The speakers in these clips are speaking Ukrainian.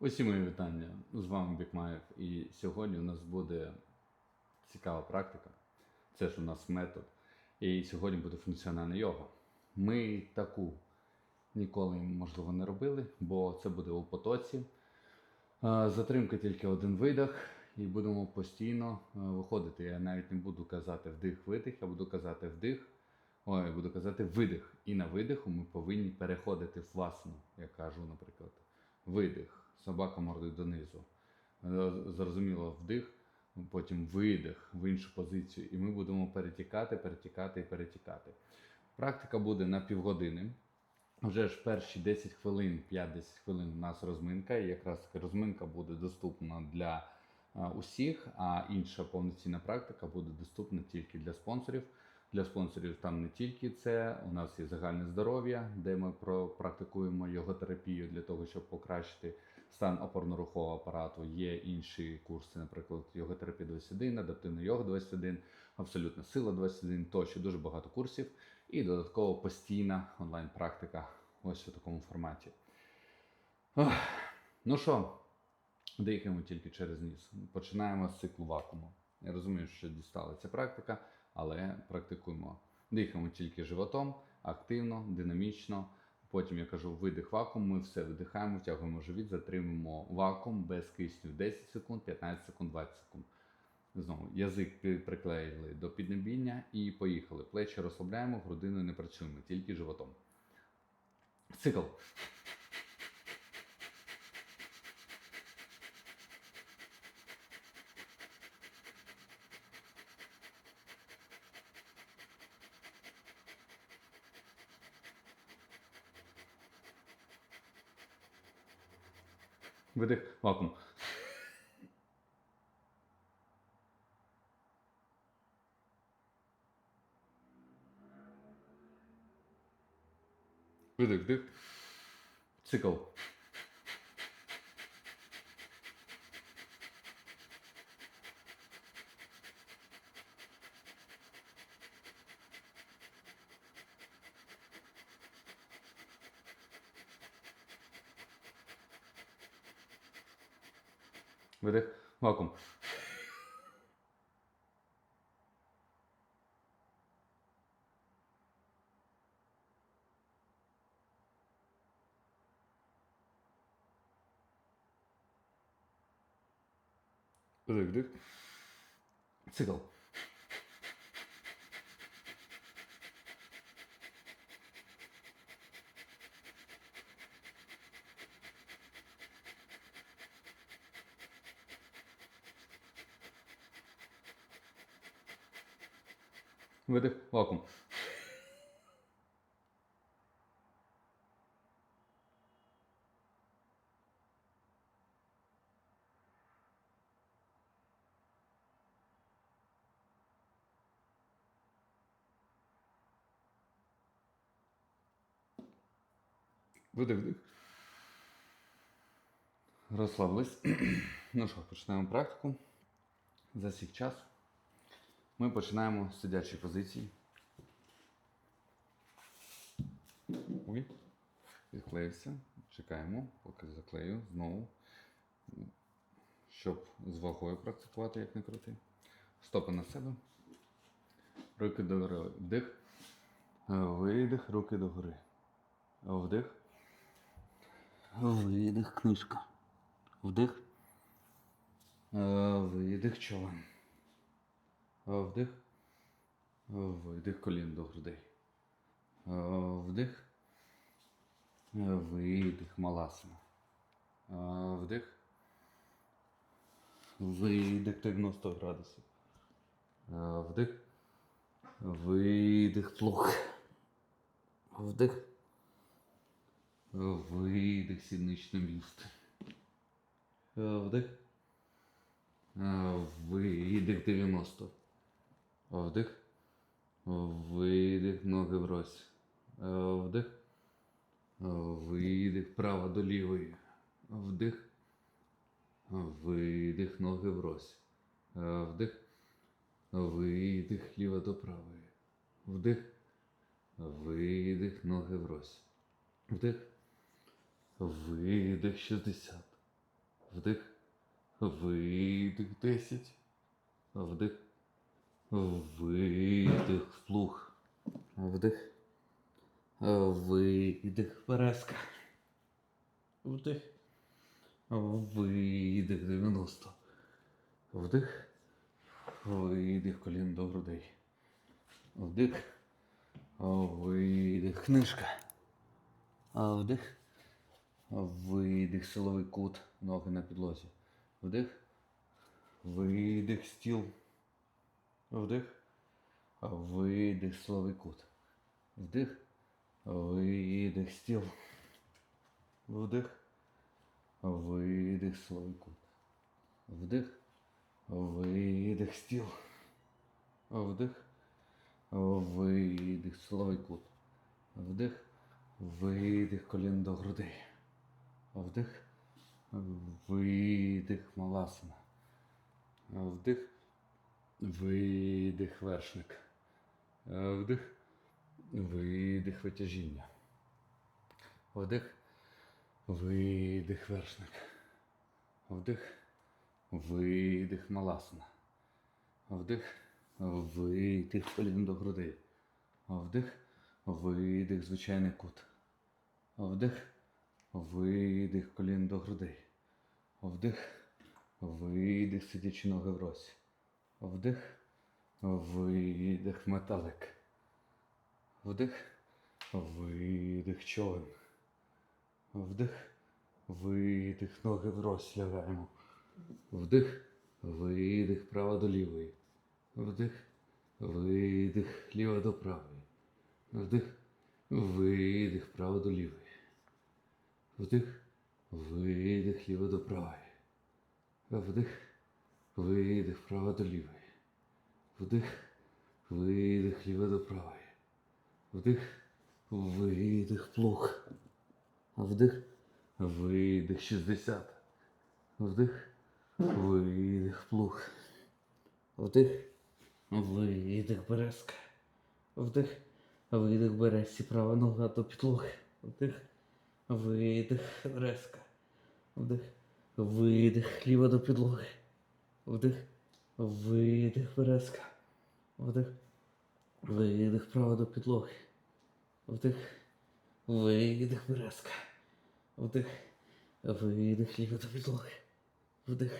Усі мої вітання. З вами Бікмаєв. І сьогодні у нас буде цікава практика. Це ж у нас метод. І сьогодні буде функціональна йога. Ми таку ніколи, можливо, не робили, бо це буде у потоці. Затримка тільки один видих, і будемо постійно виходити. Я навіть не буду казати вдих-видих, я буду казати вдих. Ой, буду казати видих. І на видиху ми повинні переходити в власну, я кажу, наприклад. Видих. Собака мордою донизу. Е, Зрозуміло, вдих, потім видих в іншу позицію. І ми будемо перетікати, перетікати і перетікати. Практика буде на півгодини. Вже ж перші 10 хвилин, 5-10 хвилин у нас розминка, і якраз розминка буде доступна для е, усіх, а інша повноцінна практика буде доступна тільки для спонсорів. Для спонсорів там не тільки це, у нас є загальне здоров'я, де ми практикуємо йоготерапію для того, щоб покращити стан опорно-рухового апарату. Є інші курси, наприклад, йоготерапія 21, адаптивна йога 21, абсолютна сила 21, тощо дуже багато курсів. І додатково постійна онлайн-практика ось у такому форматі. Ох, Ну що, дихаємо тільки через ніс. Починаємо з циклу вакууму. Я розумію, що дістала ця практика, але практикуємо. Дихаємо тільки животом, активно, динамічно. Потім я кажу видих вакуум, ми все видихаємо, втягуємо живіт, затримуємо вакуум без кисню 10 секунд, 15 секунд, 20 секунд. Знову язик приклеїли до піднебіння і поїхали. Плечі розслабляємо, грудиною не працюємо, тільки животом. Цикл. Видих, вакуум. Видих, дих. Цикл. Видих, вакуум. Видих, вдих. Цикл. Видих, вакуум. Видих, вдих. Розслабились. ну що, починаємо практику. Засік час. Ми починаємо з сидячої позиції. Ой, відклеївся. Чекаємо, поки заклею знову. Щоб з вагою практикувати, як не крути. Стопи на себе. Руки догори. Вдих. Видих, руки догори. Вдих. Видих, книжка. Вдих. Видих човен. Вдих. Видих колін до грудей. Вдих. Видих маласана. Вдих. Видих 90 градусів. Вдих. Видих плуг. Вдих. Видих сідничне місце. Вдих. Видих 90. Вдих. Видих ноги врозь. Вдих. Видих право до лівої. Вдих. Видих ноги врозь. Вдих. Видих ліва до правої. Вдих. Видих ноги врозь. Вдих. Видих 60. Вдих. Видих 10. Вдих. Видих вслух. Вдих. Видих березка. Вдих. Видих 90. Вдих. Видих колін до грудей. Вдих. Видих книжка. Вдих. Видих силовий кут. Ноги на підлозі. Вдих. Видих стіл. Вдих. Видих силовий кут. Вдих. Видих стіл. Вдих. Видих силовий кут. Вдих. Видих стіл. Вдих. Видих силовий кут. Вдих. Видих колін до грудей. Вдих. Видих маласана. Вдих. Видих вершник. Вдих. Видих витяжіння. Вдих. Видих вершник. Вдих. Видих маласана. Вдих. Видих колін до грудей. Вдих. Видих звичайний кут. Вдих. Видих колін до грудей. Вдих. Видих сидячи ноги в росі. Вдих. Видих металик. Вдих. Видих човен. Вдих. Видих ноги в лягаємо. Вдих. Видих право до лівої. Вдих. Видих ліва до правої. Вдих. Видих право до лівої. Вдих. Видих ліво до правої. Вдих. Видих право до лівої. Вдих. Видих ліво до правої. Вдих. Видих плуг. Вдих. Видих 60. Вдих. Видих плуг. Вдих. Видих березка. Вдих. Видих березці. Права нога до підлоги. Вдих. Видих березка. Вдих. Видих ліва до підлоги. Вдих. Видих березка. Вдих. Видих право до підлоги. Вдих. Видих березка. Вдих. Видих ліво до підлоги. Вдих.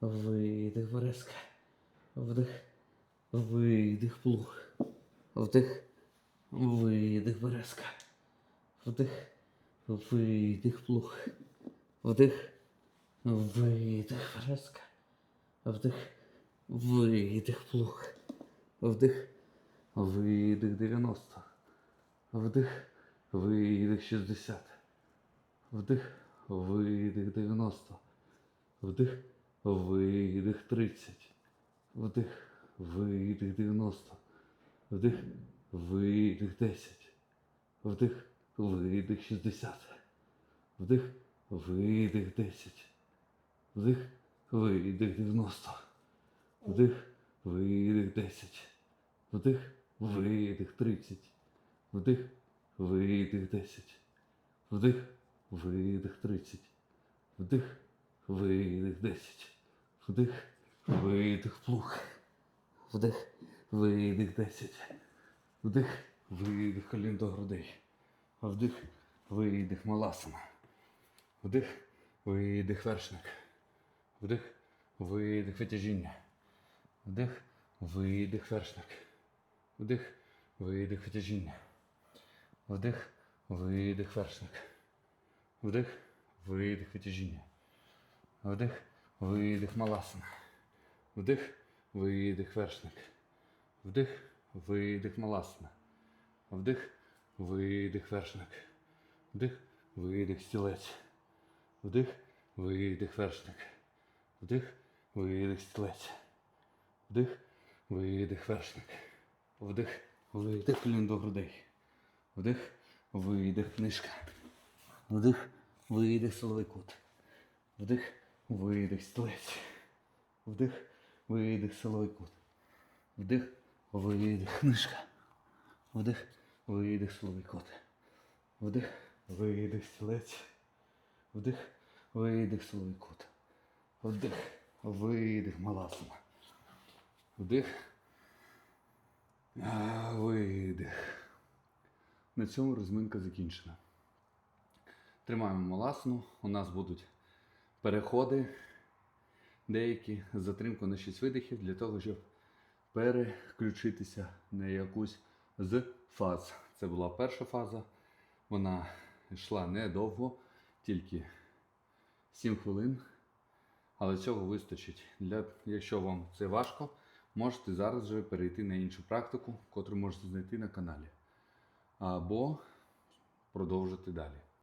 Видих березка. Вдих. Видих плуг. Вдих. Видих березка. Вдих. Видих плуг. Вдих. Видих березка. Вдих. Видих плуг. Вдих. Видих 90. Вдих. Видих 60. Вдих. Видих 90. Вдих. Видих 30. Вдих. Видих 90. Вдих. Видих 10. Вдих. Видих 60. Вдих. Видих 10. Вдих. Видих 90. Вдих. Видих 10. Вдих. Видих 30. Вдих. Видих 10. Вдих. Видих 30. Вдих. Видих 10. Вдих. Видих плуг. Вдих. Видих 10. Вдих. Видих колін до грудей. Вдих. Видих маласана. Вдих. Видих вершник. Вдих. Видих витяжіння. Вдих. Видих вершник. Вдих. Видих витяжіння. Вдих. Видих вершник. Вдих. Видих витяжіння. Вдих. Видих маласана. Вдих. Видих вершник. Вдих. Видих маласана. Вдих. Видих вершник. Вдих. Видих стілець. Вдих. Видих вершник. Вдих. Видих стілець. Вдих. Видих вершник. Вдих. Видих колін до грудей. Вдих. Видих книжка. Вдих. Видих силовий кут. Вдих. Видих стілець. Вдих. Видих силовий кут. Вдих. Видих книжка. Вдих. Видих силовий кут. Вдих. Видих стілець. Вдих. Видих силовий кут. Вдих, видих, маласана. Вдих. Видих. На цьому розминка закінчена. Тримаємо маласану. У нас будуть переходи деякі з затримкою на 6 видихів для того, щоб переключитися на якусь з фаз. Це була перша фаза. Вона йшла недовго, тільки 7 хвилин. Але цього вистачить. Для, якщо вам це важко, можете зараз же перейти на іншу практику, котру можете знайти на каналі. Або продовжити далі.